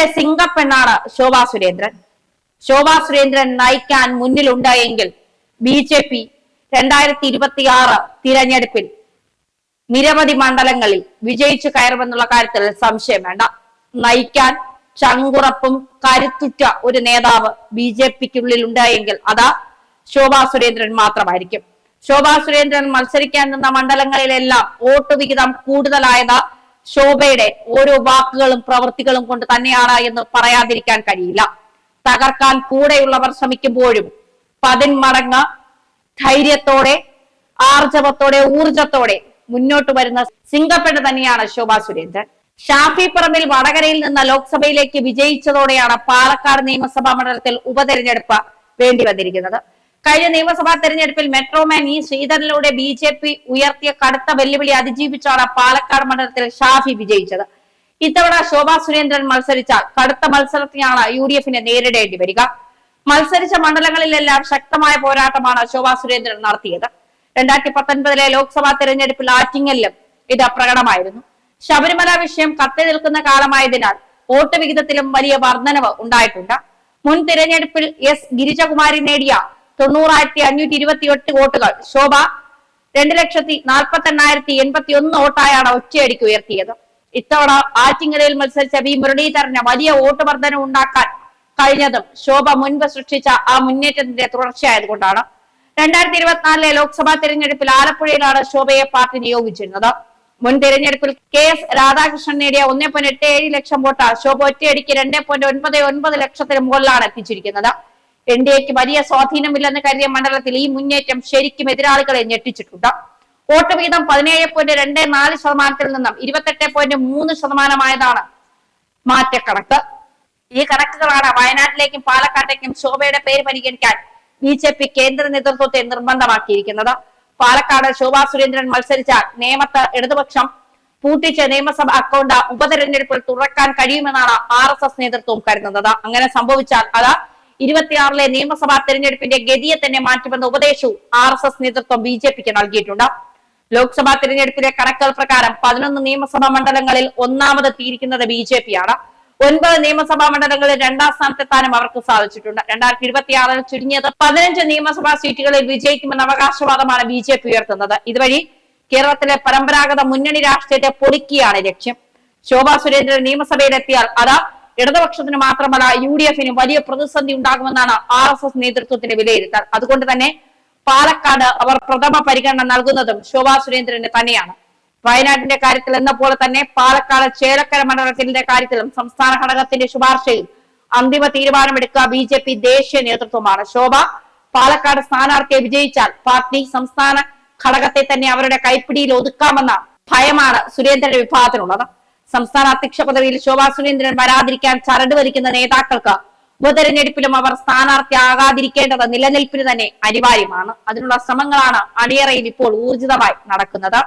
കേരളത്തിലെ സിംഗപ്പെണ്ണാണ് ശോഭാ സുരേന്ദ്രൻ. ശോഭാ സുരേന്ദ്രൻ നയിക്കാൻ മുന്നിലുണ്ടായെങ്കിൽ B J P രണ്ടായിരത്തി ഇരുപത്തി ആറ് തിരഞ്ഞെടുപ്പിൽ നിരവധി മണ്ഡലങ്ങളിൽ വിജയിച്ചു കയറുമെന്നുള്ള കാര്യത്തിൽ സംശയം വേണ്ട. നയിക്കാൻ ചങ്കുറപ്പും കരുത്തുറ്റ ഒരു നേതാവ് ബി ജെ പിക്കുള്ളിൽ ഉണ്ടായെങ്കിൽ അതാ ശോഭാ സുരേന്ദ്രൻ മാത്രമായിരിക്കും. ശോഭാ സുരേന്ദ്രൻ മത്സരിക്കാൻ നിന്ന മണ്ഡലങ്ങളിലെല്ലാം വോട്ട് വിഹിതം കൂടുതലായത് ശോഭയുടെ ഓരോ വാക്കുകളും പ്രവൃത്തികളും കൊണ്ട് തന്നെയാണ് എന്ന് പറയാതിരിക്കാൻ കഴിയില്ല. തകർക്കാൻ കൂടെയുള്ളവർ ശ്രമിക്കുമ്പോഴും പതിന്മടങ്ങ് ധൈര്യത്തോടെ ആർജവത്തോടെ ഊർജത്തോടെ മുന്നോട്ട് വരുന്ന സിംഗപ്പെട്ട് തന്നെയാണ് ശോഭ സുരേന്ദ്രൻ. ഷാഫി പറമ്പിൽ വടകരയിൽ നിന്ന് ലോക്സഭയിലേക്ക് വിജയിച്ചതോടെയാണ് പാലക്കാട് നിയമസഭാ മണ്ഡലത്തിൽ ഉപതെരഞ്ഞെടുപ്പ് വേണ്ടി വന്നിരിക്കുന്നത്. കഴിഞ്ഞ നിയമസഭാ തെരഞ്ഞെടുപ്പിൽ മെട്രോമാൻ ഇ ശ്രീധരനിലൂടെ ബി ജെ പി ഉയർത്തിയ കടുത്ത വെല്ലുവിളി അതിജീവിച്ചാണ് പാലക്കാട് മണ്ഡലത്തിൽ ഷാഫി വിജയിച്ചത്. ഇത്തവണ ശോഭാ സുരേന്ദ്രൻ മത്സരിച്ചാൽ കടുത്ത മത്സരത്തിനാണ് യു ഡി എഫിനെ നേരിടേണ്ടി വരിക. മത്സരിച്ച മണ്ഡലങ്ങളിലെല്ലാം ശക്തമായ പോരാട്ടമാണ് ശോഭാ സുരേന്ദ്രൻ നടത്തിയത്. രണ്ടായിരത്തി പത്തൊൻപതിലെ ലോക്സഭാ തെരഞ്ഞെടുപ്പിൽ ആറ്റിങ്ങലിലും ഇത് പ്രകടമായിരുന്നു. ശബരിമല വിഷയം കത്തി നിൽക്കുന്ന കാലമായതിനാൽ വോട്ട് വിഹിതത്തിലും വലിയ വർധനവ് ഉണ്ടായിട്ടുണ്ട്. മുൻ തിരഞ്ഞെടുപ്പിൽ എസ് ഗിരിജകുമാരി നേടിയ തൊണ്ണൂറായിരത്തി അഞ്ഞൂറ്റി ഇരുപത്തി എട്ട് വോട്ടുകൾ. ശോഭ രണ്ട് ലക്ഷത്തി നാൽപ്പത്തി എണ്ണായിരത്തി എൺപത്തി ഒന്ന് വോട്ടായാണ് ഒറ്റയടിക്ക് ഉയർത്തിയത്. ഇത്തവണ ആറ്റിങ്ങലയിൽ മത്സരിച്ച വി. മുരളീധരന് വലിയ വോട്ട് വർധന ഉണ്ടാക്കാൻ കഴിഞ്ഞതും ശോഭ മുൻപ് സൃഷ്ടിച്ച ആ മുന്നേറ്റത്തിന്റെ തുടർച്ചയായതുകൊണ്ടാണ് രണ്ടായിരത്തി ഇരുപത്തിനാലിലെ ലോക്സഭാ തെരഞ്ഞെടുപ്പിൽ ആലപ്പുഴയിലാണ് ശോഭയെ പാർട്ടി നിയോഗിച്ചിരുന്നത്. മുൻ തെരഞ്ഞെടുപ്പിൽ കെ എസ് രാധാകൃഷ്ണൻ നേടിയ ഒന്നേ പോയിന്റ് എട്ട് ഏഴ് ലക്ഷം വോട്ട് ശോഭ ഒറ്റയടിക്ക് രണ്ടേ പോയിന്റ് ഒൻപത് ഒൻപത് ലക്ഷത്തിന് മുകളിലാണ് എത്തിച്ചിരിക്കുന്നത്. എൻ ഡി എക്ക് വലിയ സ്വാധീനമില്ലെന്ന് കരുതിയ മണ്ഡലത്തിൽ ഈ മുന്നേറ്റം ശരിക്കും എതിരാളികളെ ഞെട്ടിച്ചിട്ടുണ്ട്. വോട്ട് വീതം പതിനേഴ് പോയിന്റ് രണ്ട് നാല് ശതമാനത്തിൽ നിന്നും ഇരുപത്തെട്ട് പോയിന്റ് മൂന്ന് ശതമാനമായതാണ് മാറ്റക്കണക്ക്. ഈ കണക്കുകളാണ് വയനാട്ടിലേക്കും പാലക്കാട്ടേക്കും ശോഭയുടെ പേര് പരിഗണിക്കാൻ ബി ജെ പി കേന്ദ്ര നേതൃത്വത്തെ നിർബന്ധമാക്കിയിരിക്കുന്നത്. പാലക്കാട് ശോഭാ സുരേന്ദ്രൻ മത്സരിച്ചാൽ നേമത്ത് ഇടതുപക്ഷം പൂട്ടിച്ച് നിയമസഭ അക്കൗണ്ട് ഉപതെരഞ്ഞെടുപ്പിൽ തുറക്കാൻ കഴിയുമെന്നാണ് ആർ എസ് എസ് നേതൃത്വം കരുതുന്നത്. അങ്ങനെ സംഭവിച്ചാൽ അത് ഇരുപത്തിയാറിലെ നിയമസഭാ തെരഞ്ഞെടുപ്പിന്റെ ഗതിയെ തന്നെ മാറ്റുമെന്ന ഉപദേശവും ആർ എസ് എസ് നേതൃത്വം ബി ജെ പിക്ക് നൽകിയിട്ടുണ്ട്. ലോക്സഭാ തെരഞ്ഞെടുപ്പിലെ കണക്കുകൾ പ്രകാരം പതിനൊന്ന് നിയമസഭാ മണ്ഡലങ്ങളിൽ ഒന്നാമത് തീരിക്കുന്നത് ബി ജെ പി ആണ് ഒൻപത് നിയമസഭാ മണ്ഡലങ്ങളിൽ രണ്ടാം സ്ഥാനത്തെത്താനും അവർക്ക് സാധിച്ചിട്ടുണ്ട്. രണ്ടായിരത്തി ഇരുപത്തിയാറിൽ ചുരുങ്ങിയത് പതിനഞ്ച് നിയമസഭാ സീറ്റുകളിൽ വിജയിക്കുമെന്ന അവകാശവാദമാണ് ബി ജെ പി ഉയർത്തുന്നത്. ഇതുവഴി കേരളത്തിലെ പരമ്പരാഗത മുന്നണി രാഷ്ട്രീയത്തെ പൊളിക്കുകയാണ് ലക്ഷ്യം. ശോഭാ സുരേന്ദ്രൻ നിയമസഭയിലെത്തിയാൽ അത് ഇടതുപക്ഷത്തിന് മാത്രമല്ല യു ഡി എഫിനും വലിയ പ്രതിസന്ധി ഉണ്ടാകുമെന്നാണ് ആർ എസ് എസ് നേതൃത്വത്തിന്റെ വിലയിരുത്തൽ. അതുകൊണ്ട് തന്നെ പാലക്കാട് അവർ പ്രഥമ പരിഗണന നൽകുന്നതും ശോഭാ സുരേന്ദ്രന് തന്നെയാണ്. വയനാട്ടിന്റെ കാര്യത്തിൽ എന്ന പോലെ തന്നെ പാലക്കാട് ചേലക്കര മണ്ഡലത്തിന്റെ കാര്യത്തിലും സംസ്ഥാന ഘടകത്തിന്റെ ശുപാർശയിൽ അന്തിമ തീരുമാനമെടുക്കുക ബി ജെ പി ദേശീയ നേതൃത്വമാണ്. ശോഭ പാലക്കാട് സ്ഥാനാർത്ഥിയെ വിജയിച്ചാൽ പാർട്ടി സംസ്ഥാന ഘടകത്തെ തന്നെ അവരുടെ കൈപ്പിടിയിൽ ഒതുക്കാമെന്ന ഭയമാണ് സുരേന്ദ്രന്റെ വിഭാഗത്തിനുള്ളത്. സംസ്ഥാന അധ്യക്ഷ പദവിയിൽ ശോഭാ സുരേന്ദ്രൻ വരാതിരിക്കാൻ ചരട് വലിക്കുന്ന നേതാക്കൾക്ക് ഉപതെരഞ്ഞെടുപ്പിലും അവർ സ്ഥാനാർത്ഥിയാകാതിരിക്കേണ്ടത് നിലനിൽപ്പിന് തന്നെ അനിവാര്യമാണ്. അതിനുള്ള ശ്രമങ്ങളാണ് അണിയറയിൽ ഇപ്പോൾ ഊർജിതമായി നടക്കുന്നത്.